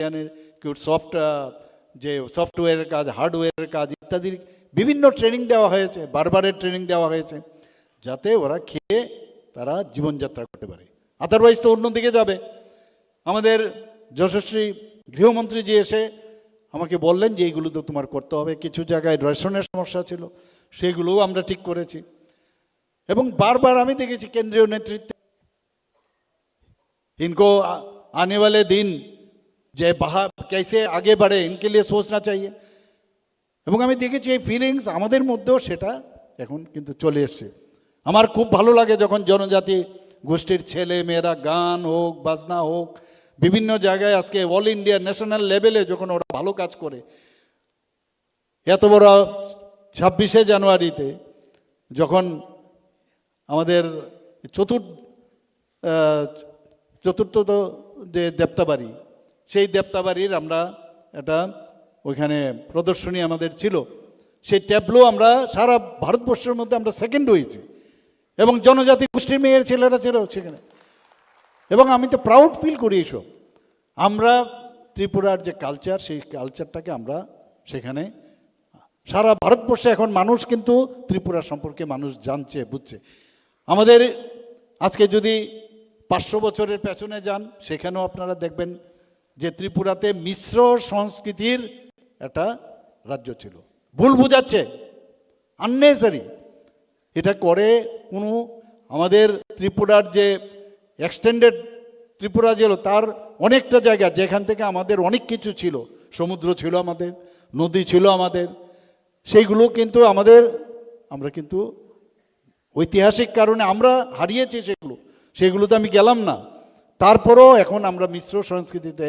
কেউ সফট যে সফটওয়্যারের কাজ, হার্ডওয়্যারের কাজ ইত্যাদির বিভিন্ন ট্রেনিং দেওয়া হয়েছে, বারবারের ট্রেনিং দেওয়া হয়েছে, যাতে ওরা খেয়ে তারা জীবনযাত্রা করতে পারে। আদারওয়াইজ তো অন্যদিকে যাবে। আমাদের যশস্বী গৃহমন্ত্রী যে এসে আমাকে বললেন যে এইগুলো তো তোমার করতে হবে। কিছু জায়গায় রেশনের সমস্যা ছিল, সেগুলোও আমরা ঠিক করেছি। এবং বারবার আমি দেখেছি কেন্দ্রীয় নেতৃত্বে ইনকো আনে দিন যে বাহা কেসে আগে বাড়ে, ইনকে লিয়ে সোচনা চাইয়ে। এবং আমি দেখেছি এই ফিলিংস আমাদের মধ্যেও সেটা এখন কিন্তু চলে এসছে। আমার খুব ভালো লাগে যখন জনজাতি, গোষ্ঠীর ছেলে মেয়েরা গান হোক, বাজনা হোক, বিভিন্ন জায়গায় আজকে অল ইন্ডিয়া ন্যাশনাল লেভেলে যখন ওরা ভালো কাজ করে, এত বড় ছাব্বিশে জানুয়ারিতে যখন আমাদের চতুর্থ চতুর্থ যে দেবতাবাড়ি সেই দেবতাবাড়ির আমরা একটা ওইখানে প্রদর্শনী আমাদের ছিল। সেই ট্যাবলো আমরা সারা ভারতবর্ষের মধ্যে আমরা সেকেন্ড হয়েছি। এবং জনজাতি গোষ্ঠীর মেয়ের ছেলেরা ছিল সেখানে। এবং আমি তো প্রাউড ফিল করি এসব। আমরা ত্রিপুরার যে কালচার সেই কালচারটাকে আমরা সেখানে সারা ভারতবর্ষে এখন মানুষ কিন্তু ত্রিপুরা সম্পর্কে মানুষ জানছে, বুঝছে। আমাদের আজকে যদি পাঁচশো বছরের পেছনে যান, সেখানেও আপনারা দেখবেন যে ত্রিপুরাতে মিশ্র সংস্কৃতির একটা রাজ্য ছিল। ভুল বুঝাচ্ছে। আননেসারি এটা করে কোনো আমাদের ত্রিপুরার যে এক্সটেন্ডেড ত্রিপুরা ছিল, তার অনেকটা জায়গা যেখান থেকে আমাদের অনেক কিছু ছিল। সমুদ্র ছিল আমাদের, নদী ছিল আমাদের। সেইগুলো কিন্তু আমাদের, আমরা কিন্তু ঐতিহাসিক কারণে আমরা হারিয়েছি সেগুলো। সেগুলোতে আমি গেলাম না। তারপরও এখন আমরা মিশ্র সংস্কৃতিতে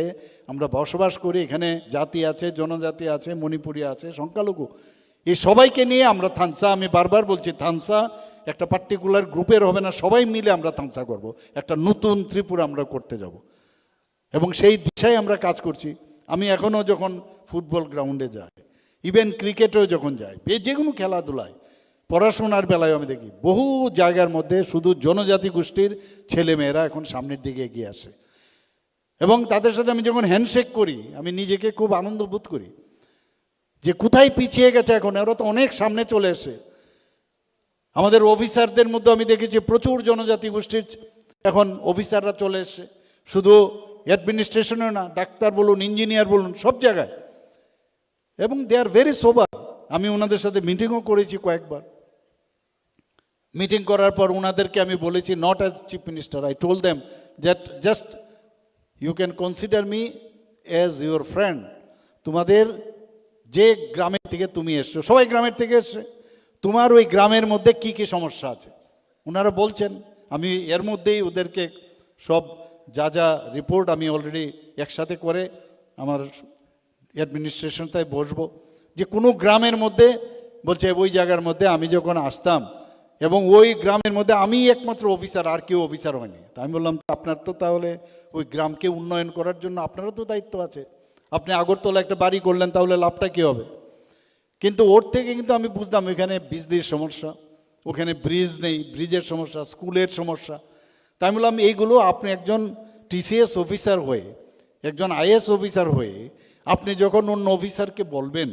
আমরা বসবাস করি, এখানে জাতি আছে, জনজাতি আছে, মণিপুরি আছে, সংখ্যালঘু। এই সবাইকে নিয়ে আমরা থানসা, আমি বারবার বলছি, থানসা একটা পার্টিকুলার গ্রুপের হবে না, সবাই মিলে আমরা থানসা করব। একটা নতুন ত্রিপুরা আমরা করতে যাব। এবং সেই দিশায় আমরা কাজ করছি। আমি এখনও যখন ফুটবল গ্রাউন্ডে যাই ইভেন ক্রিকেটেও যখন যাই, যে কোনো খেলাধুলায় পড়াশোনার বেলায় আমি দেখি, বহু জায়গার মধ্যে শুধু জনজাতি গোষ্ঠীর ছেলেমেয়েরা এখন সামনের দিকে এগিয়ে আসে। এবং তাদের সাথে আমি যখন হ্যান্ডশেক করি, আমি নিজেকে খুব আনন্দ বোধ করি যে কোথায় পিছিয়ে গেছে এখন, ওরা তো অনেক সামনে চলে এসে। আমাদের অফিসারদের মধ্যে আমি দেখেছি প্রচুর জনজাতি গোষ্ঠীর এখন অফিসাররা চলে এসছে শুধু অ্যাডমিনিস্ট্রেশনেও না, ডাক্তার বলুন ইঞ্জিনিয়ার বলুন, সব জায়গায়। এবং দে আর ভেরি সোবার আমি ওনাদের সাথে মিটিংও করেছি কয়েকবার। মিটিং করার পর ওনাদেরকে আমি বলেছি not as chief minister I told them that just you can consider me as your friend তোমাদের যে গ্রামের থেকে তুমি এসছো, সবাই গ্রামের থেকে এসছে, তোমার ওই গ্রামের মধ্যে কি কি সমস্যা আছে? ওনারা বলছেন, আমি এর মধ্যেই ওদেরকে সব যা যা রিপোর্ট আমি অলরেডি একসাথে করে আমার অ্যাডমিনিস্ট্রেশনটায় বসবো। যে কোনো গ্রামের মধ্যে, বলছে, ওই জায়গার মধ্যে আমি যখন আসতাম এবং ওই গ্রামের মধ্যে আমি একমাত্র অফিসার, আর কেউ অফিসার হয়নি। তা আমি বললাম আপনার তো তাহলে ওই গ্রামকে উন্নয়ন করার জন্য আপনারও তো দায়িত্ব আছে। আপনি আগরতলা একটা বাড়ি করলেন, তাহলে লাভটা কী হবে? কিন্তু ওর থেকে কিন্তু আমি বুঝতাম, এখানে বিজলির সমস্যা, ওখানে ব্রিজ নেই, ব্রিজের সমস্যা, স্কুলের সমস্যা। তাই আমি বললাম, এইগুলো আপনি একজন টিসিএস অফিসার হয়ে, একজন আইএস অফিসার হয়ে আপনি যখন অন্য অফিসারকে বলবেন,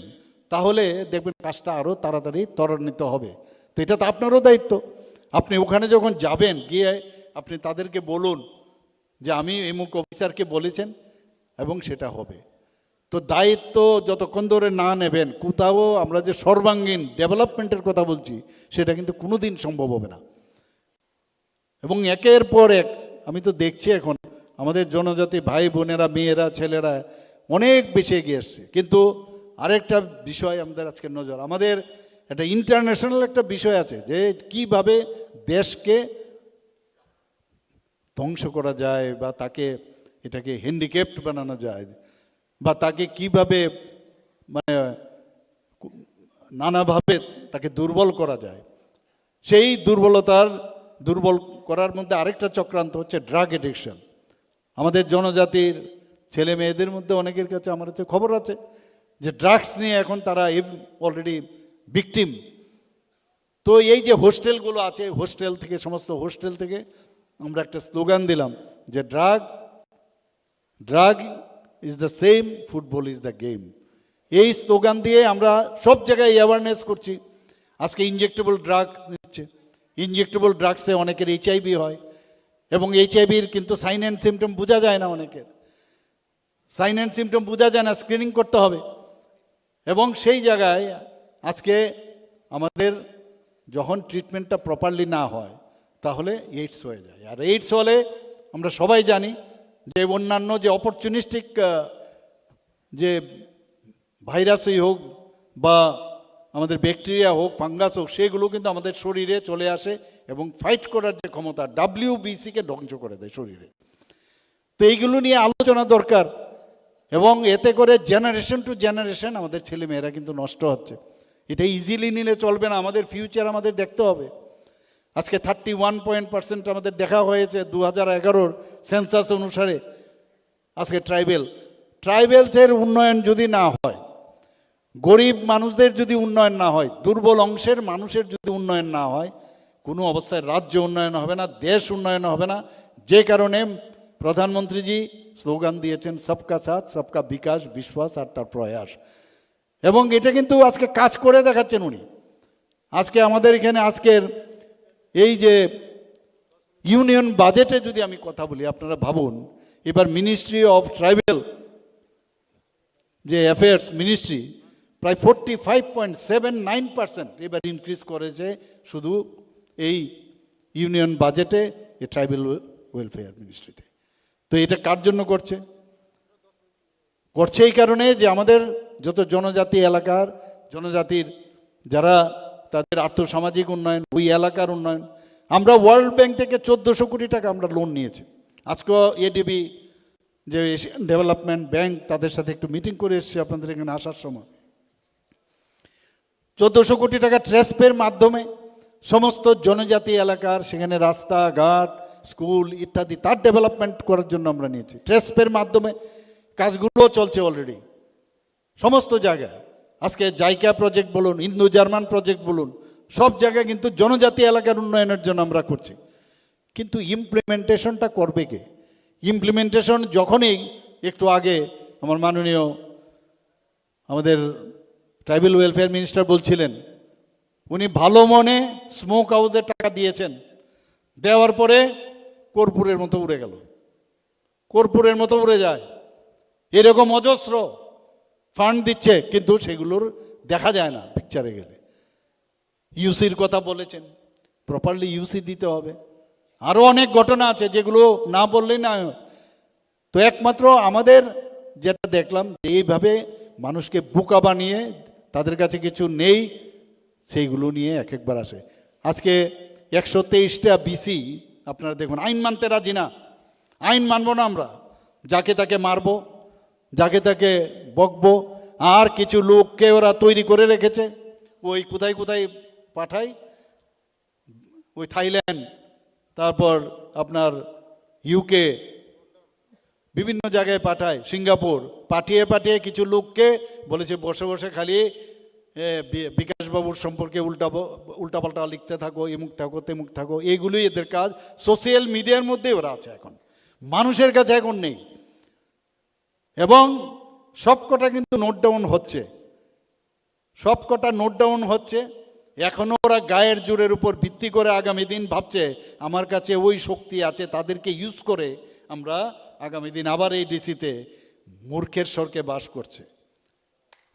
তাহলে দেখবেন কাজটা আরও তাড়াতাড়ি ত্বরান্বিত হবে। তো এটা তো আপনারও দায়িত্ব। আপনি ওখানে যখন যাবেন, গিয়ে আপনি তাদেরকে বলুন যে আমি এমুক অফিসারকে বলেছেন এবং সেটা হবে। তো দায়িত্ব যতক্ষণ ধরে না নেবেন, কোথাও আমরা যে সর্বাঙ্গীন ডেভেলপমেন্টের কথা বলছি, সেটা কিন্তু কোনোদিন সম্ভব হবে না। এবং একের পর এক, আমি তো দেখছি এখন, আমাদের জনজাতি ভাই বোনেরা, মেয়েরা, ছেলেরা অনেক বেশি এগিয়ে এসছে। কিন্তু আরেকটা বিষয় আমাদের আজকে নজর, আমাদের একটা ইন্টারন্যাশনাল একটা বিষয় আছে যে কীভাবে দেশকে ধ্বংস করা যায় বা তাকে, এটাকে হ্যান্ডিক্যাপ্ট বানানো যায়, বা তাকে কীভাবে মানে নানাভাবে তাকে দুর্বল করা যায়। সেই দুর্বলতার, দুর্বল করার মধ্যে আরেকটা চক্রান্ত হচ্ছে ড্রাগ এডিকশন আমাদের জনজাতির ছেলে মেয়েদের মধ্যে অনেকের কাছে আমার কাছে খবর আছে যে ড্রাগস নিয়ে এখন তারা অলরেডি ভিকটিম তো এই যে হোস্টেলগুলো আছে, হোস্টেল থেকে, সমস্ত হোস্টেল থেকে আমরা একটা স্লোগান দিলাম যে drug drug is the same, football is the game. এই স্লোগান দিয়ে আমরা সব জায়গায় অ্যাওয়ারনেস করছি। আজকে ইনজেক্টেবল ড্রাগ নিচ্ছে। ইনজেক্টেবল ড্রাগসে অনেকের এইচআইভি হয় এবং এইচআইভির কিন্তু সাইন অ্যান্ড সিমটম বোঝা যায় না অনেকের। সাইন অ্যান্ড সিমটম বোঝা যায় না স্ক্রিনিং করতে হবে। এবং সেই জায়গায় আজকে আমাদের যখন ট্রিটমেন্টটা প্রপারলি না হয়, তাহলে এইডস হয়ে যায়। আর এইডস হলে আমরা সবাই জানি যে অন্যান্য যে অপরচুনিস্টিক যে ভাইরাসই হোক বা আমাদের ব্যাকটেরিয়া হোক ফাঙ্গাস হোক, সেগুলো কিন্তু আমাদের শরীরে চলে আসে এবং ফাইট করার যে ক্ষমতা ডাব্লিউবিসিকে ধ্বংস করে দেয় শরীরে। তো এইগুলো নিয়ে আলোচনা দরকার এবং এতে করে জেনারেশন টু জেনারেশন আমাদের ছেলে মেয়েরা কিন্তু নষ্ট হচ্ছে। এটা ইজিলি নিলে চলবে না, আমাদের ফিউচার আমাদের দেখতে হবে। আজকে থার্টি ওয়ান পয়েন্ট পার্সেন্ট আমাদের দেখা হয়েছে দু হাজার এগারোর সেন্সাস অনুসারে আজকে ট্রাইবেল ট্রাইবেলসের উন্নয়ন যদি না হয়, গরিব মানুষদের যদি উন্নয়ন না হয়, দুর্বল অংশের মানুষের যদি উন্নয়ন না হয়, কোনো অবস্থায় রাজ্য উন্নয়ন হবে না, দেশ উন্নয়ন হবে না। যে কারণে প্রধানমন্ত্রীজি স্লোগান দিয়েছেন, সবকা সাথ, সবকা বিকাশ, বিশ্বাস আর তার প্রয়াস। এবং এটা কিন্তু আজকে কাজ করে দেখাচ্ছেন উনি। আজকে আমাদের এখানে আজকের এই যে ইউনিয়ন বাজেটে যদি আমি কথা বলি, আপনারা ভাবুন, এবার মিনিস্ট্রি অফ ট্রাইবেল যে অ্যাফেয়ার্স মিনিস্ট্রি প্রায় forty five point seven nine percent এবার ইনক্রিজ করেছে শুধু এই ইউনিয়ন বাজেটে, এ ট্রাইবেল ওয়েলফেয়ার মিনিস্ট্রিতে তো এটা কার জন্য করছে? করছে এই কারণে যে আমাদের যত জনজাতি এলাকার, জনজাতির যারা তাদের আর্থসামাজিক উন্নয়ন, ওই এলাকার উন্নয়ন, আমরা ওয়ার্ল্ড ব্যাংক থেকে চোদ্দোশো কোটি টাকা আমরা লোন নিয়েছি। আজকেও এডিবি যে এশিয়ান ডেভেলপমেন্ট ব্যাংক তাদের সাথে একটু মিটিং করে এসেছি আপনাদের এখানে আসার সময়। চোদ্দোশো কোটি টাকা ট্রেসপের মাধ্যমে সমস্ত জনজাতি এলাকার, সেখানে রাস্তাঘাট, স্কুল ইত্যাদি তার ডেভেলপমেন্ট করার জন্য আমরা নিয়েছি। ট্রেসপের মাধ্যমে কাজগুলো চলছে অলরেডি সমস্ত জায়গায়। আজকে জাইকা প্রজেক্ট বলুন ইন্দো জার্মান প্রজেক্ট বলুন, সব জায়গায় কিন্তু জনজাতি এলাকার উন্নয়নের জন্য আমরা করছি। কিন্তু ইমপ্লিমেন্টেশনটা করবে কে? ইমপ্লিমেন্টেশন যখনই একটু আগে আমার মাননীয় আমাদের ট্রাইবেল ওয়েলফেয়ার মিনিস্টার বলছিলেন, উনি ভালো মনে স্মোক হাউসে টাকা দিয়েছেন। দেওয়ার পরে কর্পূরের মতো উড়ে গেল। কর্পূরের মতো উড়ে যায়। এরকম অজস্র ফান্ড দিচ্ছে, কিন্তু সেগুলোর দেখা যায় না পিকচারে গেলে। ইউসির কথা বলেছেন প্রপারলি ইউসি দিতে হবে। আরও অনেক ঘটনা আছে যেগুলো না বললেই না তো একমাত্র আমাদের যেটা দেখলাম যে এইভাবে মানুষকে বোকা বানিয়ে তাদের কাছে কিছু নেই, সেইগুলো নিয়ে এক একবার আসে। আজকে একশো তেইশটা বিসি আপনারা দেখুন, আইন মানতে রাজি না। আইন মানবো না আমরা, যাকে তাকে মারবো যাকে তাকে বকবো, আর কিছু লোককে ওরা তৈরি করে রেখেছে। ওই কোথায় কোথায় পাঠায়? ওই থাইল্যান্ড, তারপর আপনার ইউকে বিভিন্ন জায়গায় পাঠায়। সিঙ্গাপুর, পাঠিয়ে পাঠিয়ে কিছু লোককে বলেছে, বসে বসে খালি বিকাশবাবুর সম্পর্কে উল্টা উল্টাপাল্টা লিখতে থাকো এমুক থাকো তেমুক থাকো এইগুলোই এদের কাজ। সোশ্যাল মিডিয়ার মধ্যে ওরা আছে এখন। মানুষের কাছে এখন নেই। এবং সবকটা কিন্তু নোট ডাউন হচ্ছে। সবকটা নোট ডাউন হচ্ছে। এখনও ওরা গায়ের জোরের উপর ভিত্তি করে আগামী দিন ভাবছে, আমার কাছে ওই শক্তি আছে, তাদেরকে ইউজ করে আমরা আগামী দিন আবার এই ডিসিতে মূর্খের স্বর্গে বাস করছে।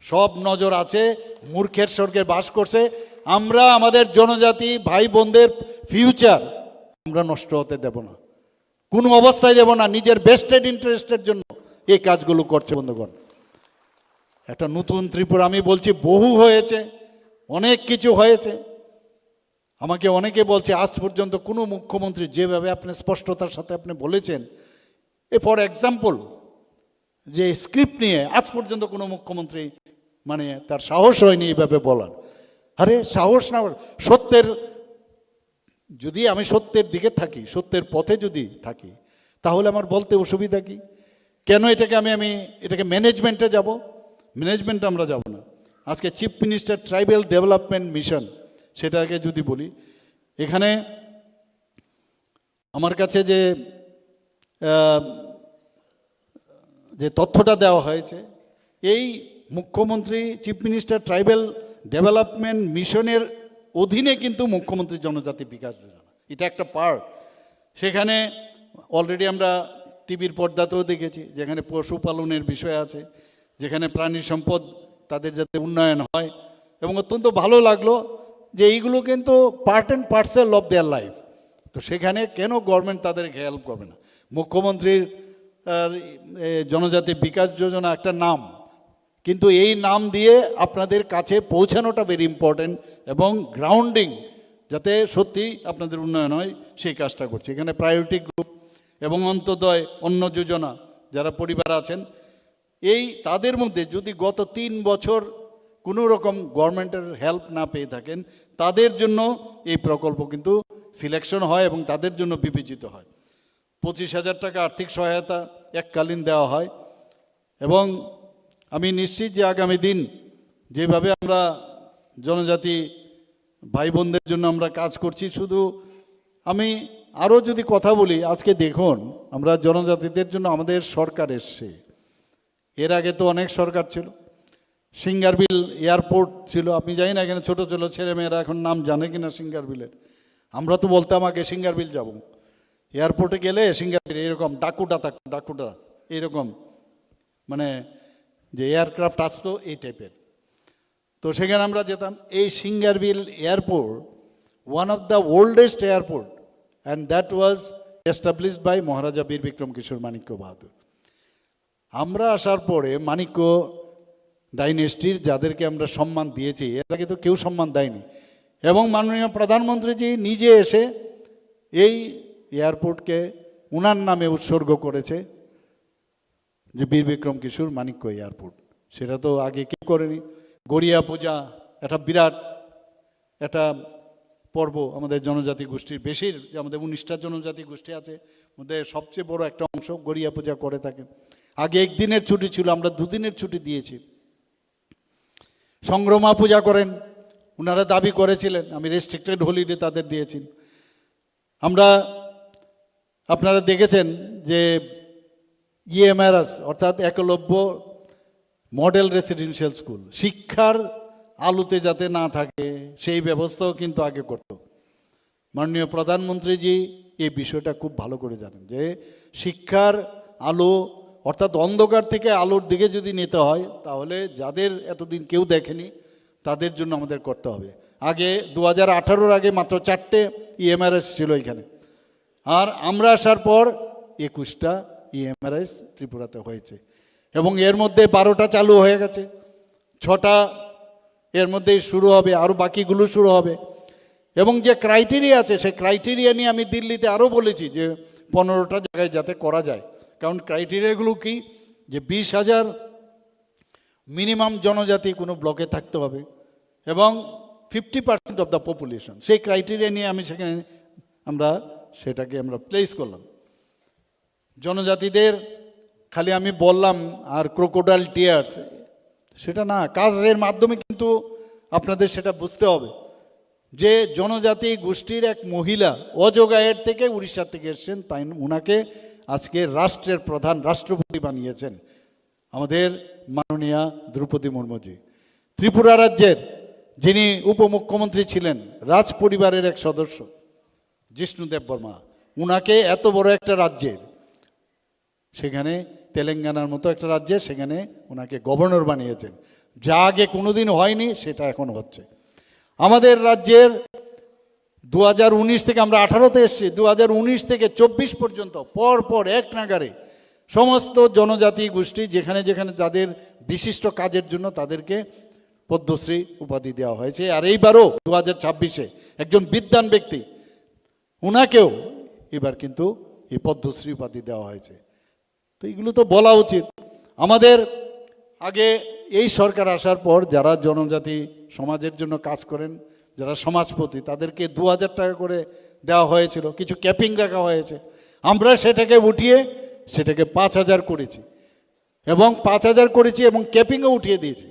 সব নজর আছে, মূর্খের স্বর্গে বাস করছে। আমরা, আমাদের জনজাতি ভাই বোনদের ফিউচার আমরা নষ্ট হতে দেব না। কোনো অবস্থায় দেব না, নিজের বেস্টেড ইন্টারেস্টের জন্য। এই কাজগুলো করছে বন্ধুগণ। একটা নতুন ত্রিপুরা, আমি বলছি বহু হয়েছে, অনেক কিছু হয়েছে। আমাকে অনেকে বলছে, আজ পর্যন্ত কোনো মুখ্যমন্ত্রী যেভাবে আপনি স্পষ্টতার সাথে আপনি বলেছেন, এ ফর এক্সাম্পল যে স্ক্রিপ্ট নিয়ে আজ পর্যন্ত কোনো মুখ্যমন্ত্রী মানে তার সাহস হয়নি এইভাবে বলার। আরে, সাহস না, সত্যের, যদি আমি সত্যের দিকে থাকি, সত্যের পথে যদি থাকি, তাহলে আমার বলতে অসুবিধা কি? কেন এটাকে আমি আমি, এটাকে ম্যানেজমেন্টে যাব? ম্যানেজমেন্টে আমরা যাব না। আজকে chief minister tribal development mission সেটাকে যদি বলি, এখানে আমার কাছে যে যে তথ্যটা দেওয়া হয়েছে, এই মুখ্যমন্ত্রী চিফ মিনিস্টার ট্রাইবাল ডেভেলপমেন্ট মিশনের অধীনে কিন্তু মুখ্যমন্ত্রী জনজাতি বিকাশ যোজনা। এটা একটা পার্ট সেখানে অলরেডি আমরা টিভির পর্দাতেও দেখেছি, যেখানে পশুপালনের বিষয় আছে, যেখানে প্রাণী সম্পদ তাদের যাতে উন্নয়ন হয়। এবং অত্যন্ত ভালো লাগল যে এইগুলো কিন্তু part and parcel of their life তো সেখানে কেন গভর্নমেন্ট তাদেরকে হেল্প করবে না? মুখ্যমন্ত্রীর জনজাতি বিকাশ যোজনা একটা নাম। কিন্তু এই নাম দিয়ে আপনাদের কাছে পৌঁছানোটা ভেরি ইম্পর্টেন্ট এবং গ্রাউন্ডিং যাতে সত্যি আপনাদের উন্নয়ন হয়, সেই কাজটা করছে। এখানে প্রায়োরিটি গ্রুপ এবং অন্তদয় অন্য যোজনা যারা পরিবার আছেন, এই তাদের মধ্যে যদি গত তিন বছর কোনো রকম গভর্নমেন্টের হেল্প না পেয়ে থাকেন, তাদের জন্য এই প্রকল্প কিন্তু সিলেকশন হয় এবং তাদের জন্য বিবেচিত হয়। পঁচিশ হাজার টাকা আর্থিক সহায়তা এককালীন দেওয়া হয় এবং আমি নিশ্চিত যে আগামী দিন যেভাবে আমরা জনজাতি ভাই বোনদের জন্য আমরা কাজ করছি, শুধু আমি আরও যদি কথা বলি, আজকে দেখুন, আমরা জনজাতিদের জন্য আমাদের সরকার এসছে। এর আগে তো অনেক সরকার ছিল। সিঙ্গারবিল এয়ারপোর্ট ছিল, আপনি জানি না এখানে ছোটো ছোটো ছেলেমেয়েরা এখন নাম জানে কিনা সিঙ্গারবিলের। আমরা তো বলতাম আগে সিঙ্গারবিল যাব। এয়ারপোর্টে গেলে সিঙ্গারবিল, এরকম ডাকুটা থাকতো ডাকুটা এরকম। মানে যে এয়ারক্রাফট আসতো, এই টাইপের। তো সেখানে আমরা যেতাম। এই Singerbhil airport one of the oldest airport and that was established by Maharaja Bir Bikram Kishore Manikya বাহাদুর আমরা আসার পরে মাণিক্য ডাইনেস্টির যাদেরকে আমরা সম্মান দিয়েছি আগে তো কেউ সম্মান দেয়নি। এবং মাননীয় প্রধানমন্ত্রীজি নিজে এসে এই এয়ারপোর্টকে উনার নামে উৎসর্গ করেছে, যে বীর বিক্রম কিশোর মানিক্য এয়ারপোর্ট। সেটা তো আগে কি করেনি। গড়িয়া পূজা, একটা বিরাট, একটা পর্ব আমাদের জনজাতি গোষ্ঠীর বেশির, যে আমাদের উনিশটা জনজাতি গোষ্ঠী আছে মধ্যে সবচেয়ে বড় একটা অংশ গড়িয়া পূজা করে থাকেন। আগে একদিনের ছুটি ছিল, আমরা দুদিনের ছুটি দিয়েছি। সংগ্রমা পূজা করেন ওনারা দাবি করেছিলেন, আমি রেস্ট্রিক্টেড হলিডে তাদের দিয়েছি। আমরা, আপনারা দেখেছেন যে ইএমআরএস, অর্থাৎ একলব্য মডেল রেসিডেন্সিয়াল স্কুল শিক্ষার আলোতে যাতে না থাকে, সেই ব্যবস্থাও কিন্তু আগে করত। মাননীয় প্রধানমন্ত্রীজি এই বিষয়টা খুব ভালো করে জানেন যে, শিক্ষার আলো অর্থাৎ অন্ধকার থেকে আলোর দিকে যদি নিতে হয়, তাহলে যাদের এতদিন কেউ দেখেনি, তাদের জন্য আমাদের করতে হবে। আগে দু হাজার আগে মাত্র চারটে ইএমআরএস ছিল এখানে। আর আমরা আসার পর একুশটা ইএমআরএস ত্রিপুরাতে হয়েছে। এবং এর মধ্যে বারোটা চালু হয়ে গেছে। ছটা এর মধ্যেই শুরু হবে আরও বাকিগুলো শুরু হবে। এবং যে ক্রাইটেরিয়া আছে, সেই ক্রাইটেরিয়া নিয়ে আমি দিল্লিতে আরও বলেছি যে পনেরোটা জায়গায় যাতে করা যায়। কারণ ক্রাইটেরিয়াগুলো কি? যে বিশ হাজার মিনিমাম জনজাতি কোনো ব্লকে থাকতে হবে এবং fifty percent of the population সেই ক্রাইটেরিয়া নিয়ে আমি সেখানে আমরা সেটাকে আমরা প্লেস করলাম। জনজাতিদের, খালি আমি বললাম, আর ক্রোকোডাইল টিয়ার্স সেটা না, কাজের মাধ্যমে কিন্তু আপনাদের সেটা বুঝতে হবে। যে জনজাতি গোষ্ঠীর এক মহিলা অজগায়ের থেকে উড়িষ্যা থেকে এসছেন, তাই উনাকে আজকে রাষ্ট্রের প্রধান রাষ্ট্রপতি বানিয়েছেন আমাদের মাননীয়া দ্রৌপদী মুর্মুজি। ত্রিপুরা রাজ্যের যিনি উপমুখ্যমন্ত্রী ছিলেন, রাজ পরিবারের এক সদস্য, জিষ্ণুদেব বর্মা, উনাকে এত বড় একটা রাজ্যের, সেখানে তেলেঙ্গানার মতো একটা রাজ্যে সেখানে ওনাকে গভর্নর বানিয়েছেন। যা আগে কোনোদিন হয়নি, সেটা এখন হচ্ছে। আমাদের রাজ্যের দু হাজার উনিশ থেকে আমরা আঠারোতে এসেছি দু থেকে চব্বিশ পর্যন্ত পর পর এক নাগারে সমস্ত জনজাতি গোষ্ঠী যেখানে যেখানে তাদের বিশিষ্ট কাজের জন্য তাদেরকে পদ্মশ্রী উপাধি দেওয়া হয়েছে। আর এইবারও দু হাজার ছাব্বিশে একজন বিদ্যান ব্যক্তি ওনাকেও এবার কিন্তু এই পদ্মশ্রী উপাধি দেওয়া হয়েছে। তো এগুলো তো বলা উচিত। আমাদের আগে এই সরকার আসার পর যারা জনজাতি সমাজের জন্য কাজ করেন, যারা সমাজপতি, তাদেরকে দু হাজার টাকা করে দেওয়া হয়েছিল, কিছু ক্যাপিং রাখা হয়েছে। আমরা সেটাকে উঠিয়ে সেটাকে পাঁচ হাজার করেছি এবং পাঁচ হাজার করেছি এবং ক্যাপিংও উঠিয়ে দিয়েছি।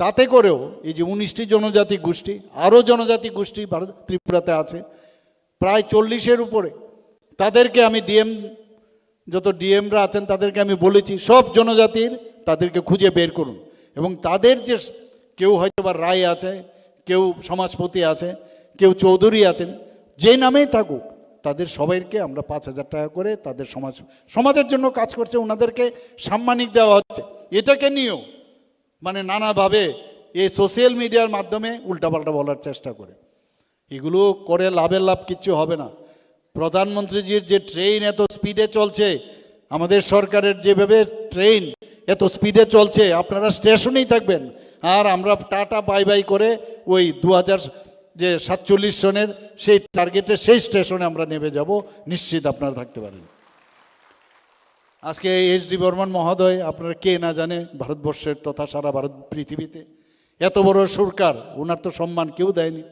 তাতে করেও এই যে উনিশটি জনজাতি গোষ্ঠী, আরও জনজাতি গোষ্ঠী ভারত ত্রিপুরাতে আছে, প্রায় চল্লিশের উপরে, তাদেরকে আমি ডিএম যত ডিএমরা আছেন তাদেরকে আমি বলেছি, সব জনজাতির তাদেরকে খুঁজে বের করুন। এবং তাদের যে কেউ হয়তো বা রায় আছে, কেউ সমাজপতি আছে, কেউ চৌধুরী আছেন, যে নামেই থাকুক, তাদের সবাইকে আমরা পাঁচ হাজার টাকা করে তাদের সমাজ, সমাজের জন্য কাজ করছে, ওনাদেরকে সাম্মানিক দেওয়া হচ্ছে। এটাকে নিয়েও মানে নানাভাবে এই সোশ্যাল মিডিয়ার মাধ্যমে উল্টাপাল্টা বলার চেষ্টা করে। এগুলো করে লাভের লাভ কিচ্ছু হবে না। প্রধানমন্ত্রীজির যে ট্রেন এত স্পিডে চলছে, আমাদের সরকারের যেভাবে ট্রেন এত স্পিডে চলছে, আপনারা স্টেশনেই থাকবেন। আর আমরা টাটা বাই বাই করে ওই দু হাজার যে সাতচল্লিশ সনের সেই টার্গেটে সেই স্টেশনে আমরা নেমে যাব। নিশ্চিত আপনারা থাকতে পারেন। আজকে এইচ ডি বর্মন মহোদয়, আপনারা কে না জানে, ভারতবর্ষের তথা সারা ভারত পৃথিবীতে এত বড় সরকার, ওনার তো সম্মান কেউ দেয়নি।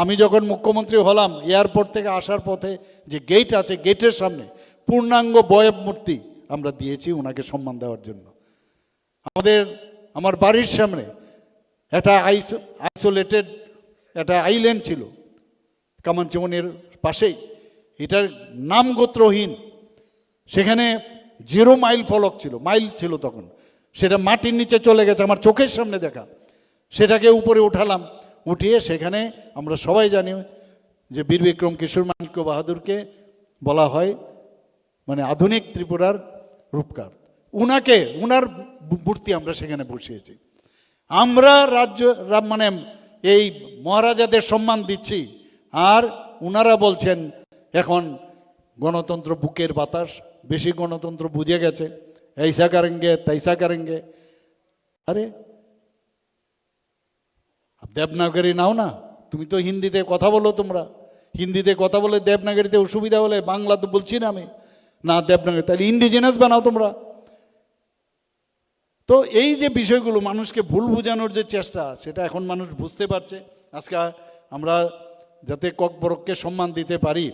আমি যখন মুখ্যমন্ত্রী হলাম, এয়ারপোর্ট থেকে আসার পথে যে গেট আছে গেটের সামনে পূর্ণাঙ্গ বয়ব মূর্তি আমরা দিয়েছি ওনাকে সম্মান দেওয়ার জন্য। আমাদের, আমার বাড়ির সামনে একটা আইসোলেটেড একটা আইল্যান্ড ছিল, কামানচমনের পাশেই। এটার নাম গোত্রহীন। সেখানে জিরো মাইল ফলক ছিল মাইল ছিল তখন। সেটা মাটির নিচে চলে গেছে, আমার চোখের সামনে দেখা। সেটাকে উপরে উঠালাম। উঠিয়ে সেখানে আমরা সবাই জানি যে বীর বিক্রম কিশোর মানিক্য বাহাদুরকে বলা হয় মানে আধুনিক ত্রিপুরার রূপকার। উনাকে, উনার মূর্তি আমরা সেখানে বসিয়েছি। আমরা রাজ্য মানে এই মহারাজাদের সম্মান দিচ্ছি আর উনারা বলছেন, এখন গণতন্ত্র বুকের বাতাস, বেশি গণতন্ত্র বুঝে গেছে, এইসা কারেঙ্গে, তৈসা কারেঙ্গে। আরে দেবনাগরী নাও না। তুমি তো হিন্দিতে কথা বলো তোমরা। হিন্দিতে কথা বলে দেবনাগরীতে অসুবিধা হলে বাংলা তো বলছি না আমি। না, দেবনাগরী, তাহলে ইন্ডিজিনাস বানাও তোমরা। তো এই যে বিষয়গুলো, মানুষকে ভুল বোঝানোর যে চেষ্টা, সেটা এখন মানুষ বুঝতে পারছে। আজকে আমরা যাতে ককবরককে সম্মান দিতে পারি,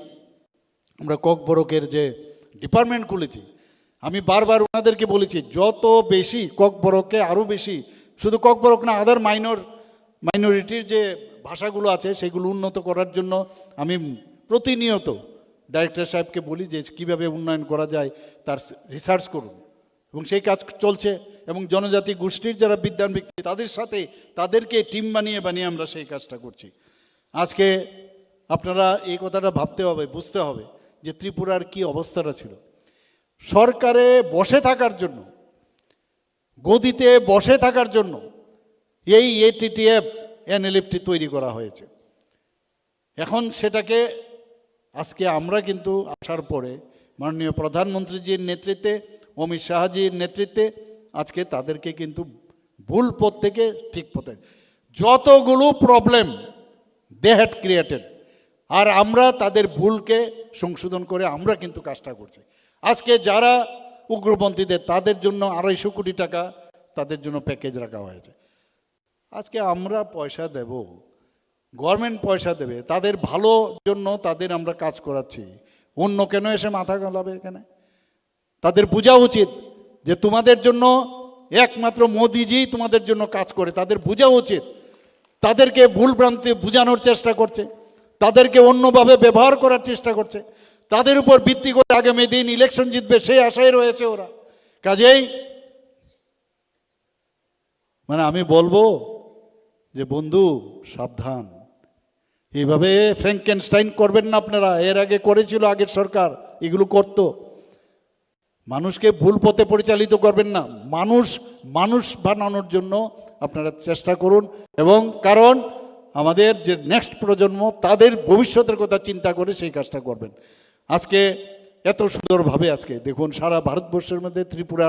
আমরা ককবরকের যে ডিপার্টমেন্ট খুলেছি, আমি বারবার ওনাদেরকে বলেছি, যত বেশি ককবরককে আরও বেশি, শুধু ককবরক না আদার মাইনর মাইনরিটির যে ভাষাগুলো আছে, সেগুলো উন্নত করার জন্য আমি প্রতিনিয়ত ডাইরেক্টর সাহেবকে বলি যে কীভাবে উন্নয়ন করা যায়, তার রিসার্চ করুন। এবং সেই কাজ চলছে এবং জনজাতি গোষ্ঠীর যারা বিদ্যান ব্যক্তি, তাদের সাথে তাদেরকে টিম বানিয়ে বানিয়ে আমরা সেই কাজটা করছি। আজকে আপনারা এই কথাটা ভাবতে হবে, বুঝতে হবে যে ত্রিপুরার কি অবস্থাটা ছিল। সরকারে বসে থাকার জন্য, গদিতে বসে থাকার জন্য এই এটিটিএফ এনএলএফটি তৈরি করা হয়েছে। এখন সেটাকে আজকে আমরা কিন্তু আসার পরে মাননীয় প্রধানমন্ত্রীজির নেতৃত্বে, অমিত শাহজির নেতৃত্বে আজকে তাদেরকে কিন্তু ভুল পথ থেকে ঠিক পথে যতগুলো প্রবলেম দে হ্যাড ক্রিয়েটেড আর আমরা তাদের ভুলকে সংশোধন করে আমরা কিন্তু কাজটা করছি। আজকে যারা উগ্রপন্থীদের, তাদের জন্য আড়াইশো কোটি টাকা তাদের জন্য প্যাকেজ রাখা হয়েছে। আজকে আমরা পয়সা দেব গভর্নমেন্ট পয়সা দেবে, তাদের ভালো জন্য তাদের আমরা কাজ করাচ্ছি। অন্য কেন এসে মাথা গলাবে এখানে? তাদের বোঝা উচিত যে তোমাদের জন্য একমাত্র মোদিজি তোমাদের জন্য কাজ করে, তাদের বোঝা উচিত। তাদেরকে ভুল ভ্রান্তি বোঝানোর চেষ্টা করছে, তাদেরকে অন্যভাবে ব্যবহার করার চেষ্টা করছে। তাদের উপর ভিত্তি করে আগামী দিন ইলেকশন জিতবে, সেই আশায় রয়েছে ওরা। কাজেই মানে আমি বলব যে বন্ধু, সাবধান। এইভাবে ফ্র্যাঙ্কেনস্টাইন করবেন না আপনারা, এর আগে করেছিল আগের সরকার, এগুলো করত। মানুষকে ভুল পথে পরিচালিত করবেন না। মানুষ মানুষ বানানোর জন্য আপনারা চেষ্টা করুন এবং কারণ আমাদের যে নেক্সট প্রজন্ম, তাদের ভবিষ্যতের কথা চিন্তা করে সেই কাজটা করবেন। আজকে এত সুন্দরভাবে আজকে, দেখুন সারা ভারতবর্ষের মধ্যে ত্রিপুরা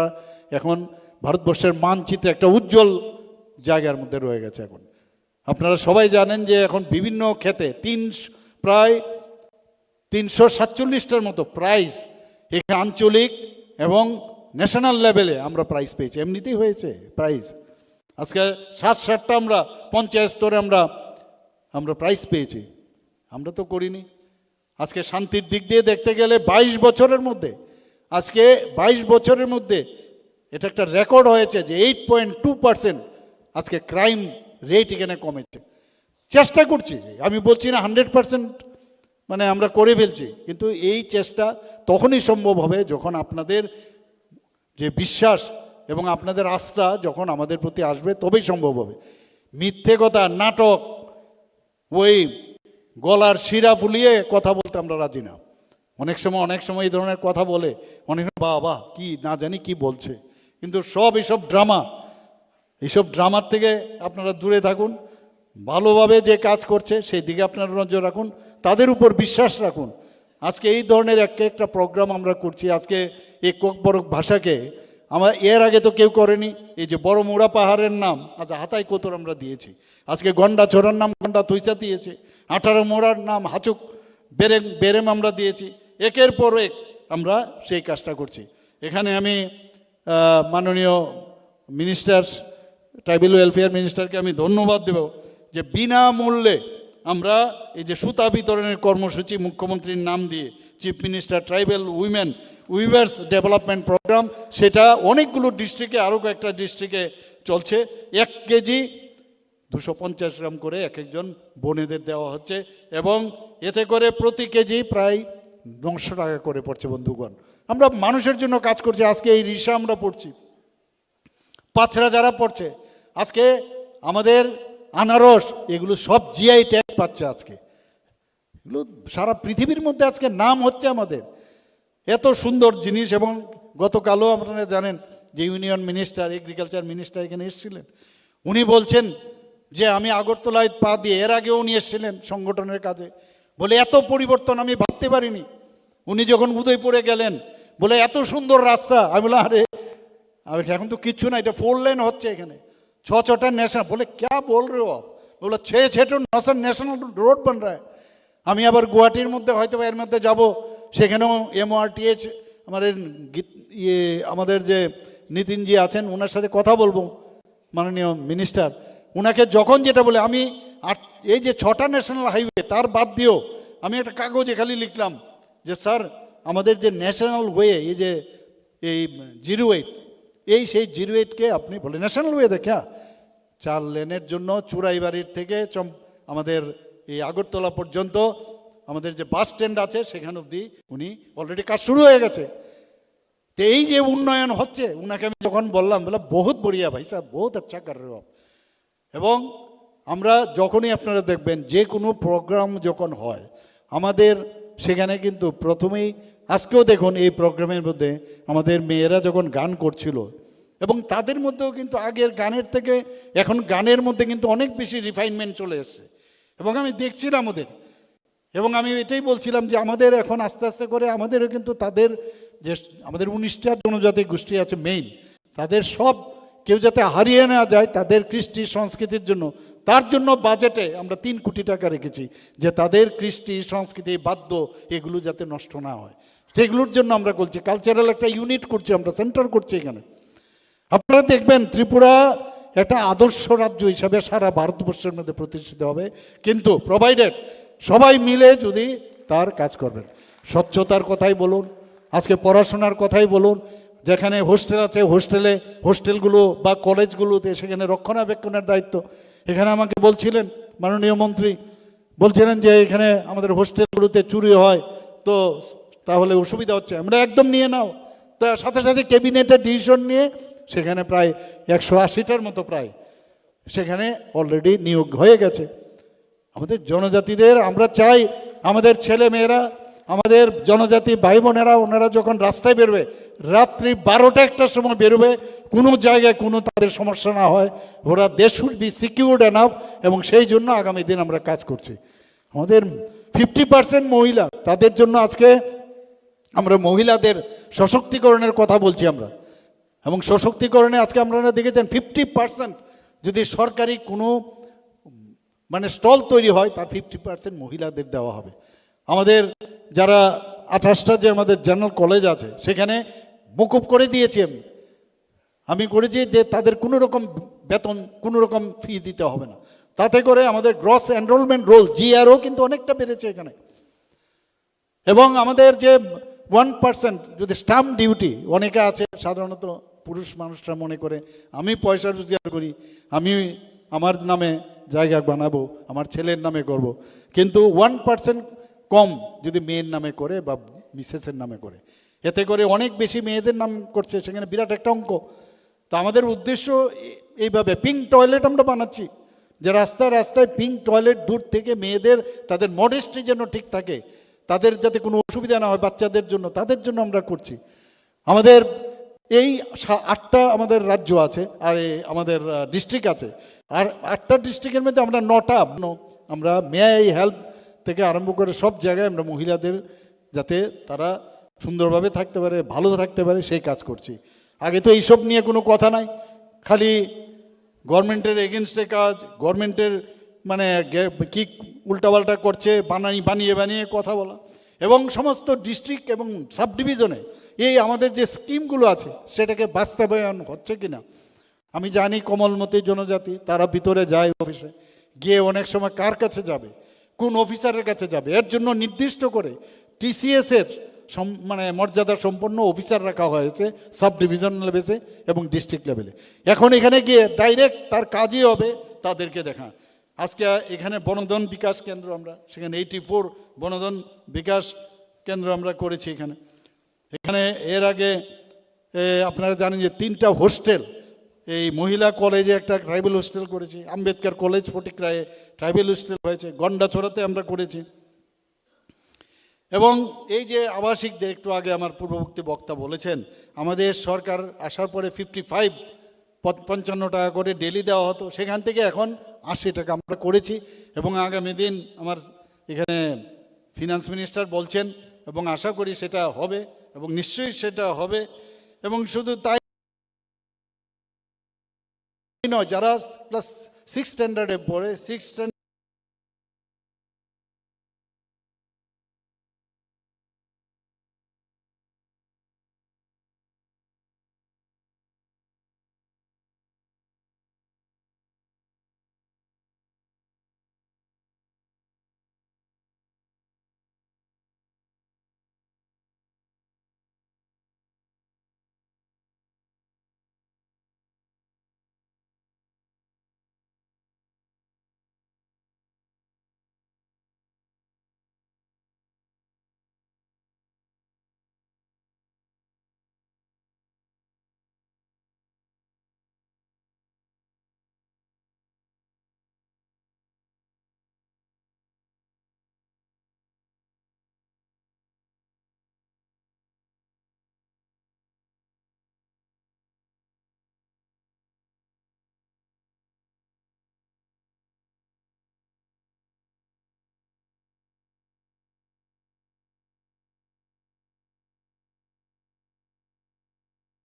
এখন ভারতবর্ষের মানচিত্রে একটা উজ্জ্বল জায়গার মধ্যে রয়ে গেছে এখন। আপনারা সবাই জানেন যে এখন বিভিন্ন ক্ষেত্রে তিন প্রায় তিনশো সাতচল্লিশটার মতো প্রাইজ এখানে আঞ্চলিক এবং ন্যাশনাল লেভেলে আমরা প্রাইজ পেয়েছি। এমনিতেই হয়েছে প্রাইজ আজকে সাত সাতটা আমরা, পঞ্চায়েত স্তরে আমরা আমরা প্রাইজ পেয়েছি। আমরা তো করিনি। আজকে শান্তির দিক দিয়ে দেখতে গেলে বাইশ বছরের মধ্যে, আজকে বাইশ বছরের মধ্যে এটা একটা রেকর্ড হয়েছে যে এইট পয়েন্ট টু পার্সেন্ট আজকে ক্রাইম রেট এখানে কমেছে। চেষ্টা করছি, আমি বলছি না হান্ড্রেড পার্সেন্ট মানে আমরা করে ফেলছি, কিন্তু এই চেষ্টা তখনই সম্ভব হবে যখন আপনাদের যে বিশ্বাস এবং আপনাদের আস্থা যখন আমাদের প্রতি আসবে, তবেই সম্ভব হবে। মিথ্যে কথা, নাটক, ওই গলার শিরা ফুলিয়ে কথা বলতে আমরা রাজি না। অনেক সময় অনেক সময় এই ধরনের কথা বলে অনেক সময় বাহ বাহ, কি না জানি কি বলছে। কিন্তু সব এইসব ড্রামা এইসব ড্রামার থেকে আপনারা দূরে থাকুন, ভালোভাবে যে কাজ করছে সেই দিকে আপনারা নজর রাখুন, তাদের উপর বিশ্বাস রাখুন। আজকে এই ধরনের একটা একটা প্রোগ্রাম আমরা করছি, আজকে এই কোকবরক ভাষাকে আমরা, এর আগে তো কেউ করেনি, এই যে বড় মোড়া পাহাড়ের নাম আচ্ছা হাতাই কোতর আমরা দিয়েছি। আজকে গন্ডা ছোড়ার নাম গন্ডা তুইসা দিয়েছে, আঠারো মোড়ার নাম হাচুক, বেরেম বেরেম আমরা দিয়েছি, একের পর এক আমরা সেই কাজটা করছি। এখানে আমি মাননীয় মিনিস্টার ট্রাইবেল ওয়েলফেয়ার মিনিস্টারকে আমি ধন্যবাদ দেব যে বিনামূল্যে আমরা এই যে সুতা বিতরণের কর্মসূচি মুখ্যমন্ত্রীর নাম দিয়ে chief minister tribal women weavers development programme সেটা অনেকগুলো ডিস্ট্রিক্টে আরও কয়েকটা ডিস্ট্রিক্টে চলছে। এক কেজি দুশো পঞ্চাশ গ্রাম করে এক একজন বোনেদের দেওয়া হচ্ছে এবং এতে করে প্রতি কেজি প্রায় নশো টাকা করে পড়ছে বন্ধুগণ। আমরা মানুষের জন্য কাজ করছি, আজকে এই রিসা আমরা পড়ছি। পাঁচরা যারা পড়ছে আজকে আমাদের আনারস, এগুলো সব জিআই ট্যাগ পাচ্ছে আজকে। এগুলো সারা পৃথিবীর মধ্যে আজকে নাম হচ্ছে আমাদের। এত সুন্দর জিনিস এবং গতকালও আপনারা জানেন যে ইউনিয়ন মিনিস্টার এগ্রিকালচার মিনিস্টার এখানে এসেছিলেন। উনি বলছেন যে আমি আগরতলায় পা দিয়ে, এর আগেও উনি এসেছিলেন সংগঠনের কাজে। বলে এত পরিবর্তন আমি ভাবতে পারিনি। উনি যখন উদয়পুরে গেলেন, বলে এত সুন্দর রাস্তা। আমি বললাম, আরে এখন তো কিচ্ছু না, এটা ফোর লেন হচ্ছে এখানে। ছ ছটা ন্যাশনাল বলে ক্যা বল রে आप बोला छः छः तो ন্যাশনাল রোড बन रहा है আমি আবার গুয়াহাটির মধ্যে হয়তো বা এর মধ্যে যাব সেখানেও এমআরটিএচ আমাদের গীত- ইয়ে আমাদের যে নিতিনজি আছেন ওনার সাথে কথা বলবো মাননীয় মিনিস্টার ওনাকে যখন যেটা বলে আমি আট এই যে ছটা ন্যাশনাল হাইওয়ে তার বাদ দিয়েও আমি একটা কাগজে খালি লিখলাম যে স্যার আমাদের যে ন্যাশনাল ওয়ে এই যে এই জিরো এইট এই সেই জিরো এইটকে আপনি বলে ন্যাশনাল ওয়ে দেখা চার লেনের জন্য চুরাইবাড়ির থেকে চম, আমাদের এই আগরতলা পর্যন্ত আমাদের যে বাস স্ট্যান্ড আছে, সেখান অবধি উনি অলরেডি কাজ শুরু হয়ে গেছে। তো এই যে উন্নয়ন হচ্ছে, উনাকে আমি যখন বললাম বলে বহুত বড়িয়া ভাই সাহেব, বহুত আচ্ছা কার এবং আমরা যখনই আপনারা দেখবেন, যে কোনো প্রোগ্রাম যখন হয়, আমাদের সেখানে কিন্তু প্রথমেই আজকেও দেখুন এই প্রোগ্রামের মধ্যে আমাদের মেয়েরা যখন গান করছিল, এবং তাদের মধ্যেও কিন্তু আগের গানের থেকে এখন গানের মধ্যে কিন্তু অনেক বেশি রিফাইনমেন্ট চলে এসছে। এবং আমি দেখছিলাম ওদের। এবং আমি এটাই বলছিলাম যে আমাদের এখন আস্তে আস্তে করে আমাদেরও কিন্তু তাদের যে আমাদের উনিশটা জনজাতি গোষ্ঠী আছে মেইন তাদের সব কেউ যাতে হারিয়ে না যায় তাদের কৃষ্টি সংস্কৃতির জন্য, তার জন্য বাজেটে আমরা তিন কোটি টাকা রেখেছি, যে তাদের কৃষ্টি সংস্কৃতি বাদ্য এগুলো যাতে নষ্ট না হয়। সেগুলোর জন্য আমরা করছি কালচারাল একটা ইউনিট করছি আমরা সেন্টার করছি এখানে। আপনারা দেখবেন ত্রিপুরা একটা আদর্শ রাজ্য হিসাবে সারা ভারতবর্ষের মধ্যে প্রতিষ্ঠিত হবে, কিন্তু প্রোভাইডেড সবাই মিলে যদি তার কাজ করবেন। স্বচ্ছতার কথাই বলুন, আজকে পড়াশোনার কথাই বলুন, যেখানে হোস্টেল আছে হোস্টেলে হোস্টেলগুলো বা কলেজগুলোতে সেখানে রক্ষণাবেক্ষণের দায়িত্ব। এখানে আমাকে বলছিলেন মাননীয় মন্ত্রী, বলছিলেন যে এখানে আমাদের হোস্টেলগুলোতে চুরি হয়, তো তাহলে অসুবিধা হচ্ছে। আমরা একদম নিয়ে নাও। তা সাথে সাথে ক্যাবিনেটের ডিসিশন নিয়ে সেখানে প্রায় একশো আশিটার মতো প্রায় সেখানে অলরেডি নিয়োগ হয়ে গেছে। আমাদের জনজাতিদের আমরা চাই, আমাদের ছেলে মেয়েরা আমাদের জনজাতি ভাই বোনেরা ওনারা যখন রাস্তায় বেরোবে, রাত্রি বারোটা একটার সময় বেরোবে, কোনো জায়গায় কোনো তাদের সমস্যা না হয়। ওরা they should be secured enough এবং সেই জন্য আগামী দিন আমরা কাজ করছি। আমাদের ফিফটি পার্সেন্ট মহিলা, তাদের জন্য আজকে আমরা মহিলাদের সশক্তিকরণের কথা বলছি আমরা। এবং সশক্তিকরণে আজকে আপনারা দেখেছেন ফিফটি পার্সেন্ট যদি সরকারি কোনো মানে স্টল তৈরি হয়, তার ফিফটি পার্সেন্ট মহিলাদের দেওয়া হবে। আমাদের যারা আঠাশটা যে আমাদের জেনারেল কলেজ আছে, সেখানে মুকুব করে দিয়েছি আমি। আমি করেছি যে তাদের কোনো রকম বেতন, কোনো রকম ফি দিতে হবে না। তাতে করে আমাদের গ্রস এনরোলমেন্ট রোল জিআরও কিন্তু অনেকটা বেড়েছে এখানে। এবং আমাদের যে ওয়ান পার্সেন্ট যদি স্টাম্প ডিউটি অনেকে আছে, সাধারণত পুরুষ মানুষরা মনে করে, আমি পয়সা রোজগার করি, আমি আমার নামে জায়গা বানাবো, আমার ছেলের নামে করব। কিন্তু ওয়ান পার্সেন্ট কম যদি মেয়ের নামে করে বা মিসেসের নামে করে। এতে করে অনেক বেশি মেয়েদের নাম করছে, সেখানে বিরাট একটা অঙ্ক। তো আমাদের উদ্দেশ্য এইভাবে পিঙ্ক টয়লেট আমরা বানাচ্ছি। যে রাস্তায় রাস্তায় পিঙ্ক টয়লেট দূর থেকে মেয়েদের, তাদের মডেস্টি যেন ঠিক থাকে। তাদের যাতে কোনো অসুবিধা না হয় বাচ্চাদের জন্য, তাদের জন্য আমরা করছি। আমাদের এই আটটা আমাদের রাজ্য আছে, আর এই আমাদের ডিস্ট্রিক্ট আছে। আর আটটা ডিস্ট্রিক্টের মধ্যে আমরা নটা আমরা মেয়াই হেল্প থেকে আরম্ভ করে সব জায়গায় আমরা মহিলাদের যাতে তারা সুন্দরভাবে থাকতে পারে, ভালো থাকতে পারে, সেই কাজ করছি। আগে তো এইসব নিয়ে কোনো কথা নাই। খালি গভর্নমেন্টের এগেনস্টে কাজ গভর্নমেন্টের মানে কি উল্টাপাল্টা করছে, বানানি, বানিয়ে বানিয়ে কথা বলা। এবং সমস্ত ডিস্ট্রিক্ট এবং সাব ডিভিশনে এই আমাদের যে স্কিমগুলো আছে, সেটাকে বাস্তবায়ন হচ্ছে কি না আমি জানি কমলমতি জনজাতি, তারা ভিতরে যায় অফিসে গিয়ে অনেক সময় কার কাছে যাবে, কোন অফিসারের কাছে যাবে। এর জন্য নির্দিষ্ট করে টিসিএস এর সম- মানে মর্যাদা সম্পন্ন অফিসার রাখা হয়েছে সাব ডিভিশন লেভেলে এবং ডিস্ট্রিক্ট লেভেলে এখন এখানে গিয়ে ডাইরেক্ট তার কাজই হবে, তাদেরকে দেখা। আজকে এখানে বনধন বিকাশ কেন্দ্র আমরা, সেখানে এইটি ফোর বনধন বিকাশ কেন্দ্র আমরা করেছি এখানে। এখানে এর আগে আপনারা জানেন যে তিনটা হোস্টেল, এই মহিলা কলেজে একটা ট্রাইবেল হোস্টেল করেছি, আম্বেদকর কলেজ ফটিকরায়ে ট্রাইবেল হোস্টেল হয়েছে, গন্ডাছড়াতে আমরা করেছি। এবং এই যে আবাসিকদের, একটু আগে আমার পূর্ববর্তী বক্তা বলেছেন, আমাদের সরকার আসার পরে ফিফটি ফাইভ পঞ্চান্ন টাকা করে ডেলি দেওয়া হতো। সেখান থেকে এখন আশি টাকা আমরা করেছি এবং আগামী দিন আমার এখানে ফিনান্স মিনিস্টার বলছেন এবং আশা করি সেটা হবে এবং নিশ্চয়ই সেটা হবে এবং শুধু তাই নয়, যারা ক্লাস সিক্স স্ট্যান্ডার্ডে পড়ে সিক্স স্ট্যান্ডার্ড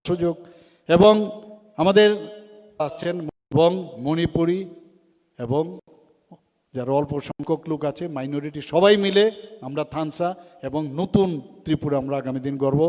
সুযোগ এবং আমাদের আসছেন এবং মণিপুরি এবং যারা অল্প সংখ্যক লোক আছে মাইনরিটি সবাই মিলে আমরা থানসা এবং নতুন ত্রিপুরা আমরা আগামী দিন গর্ব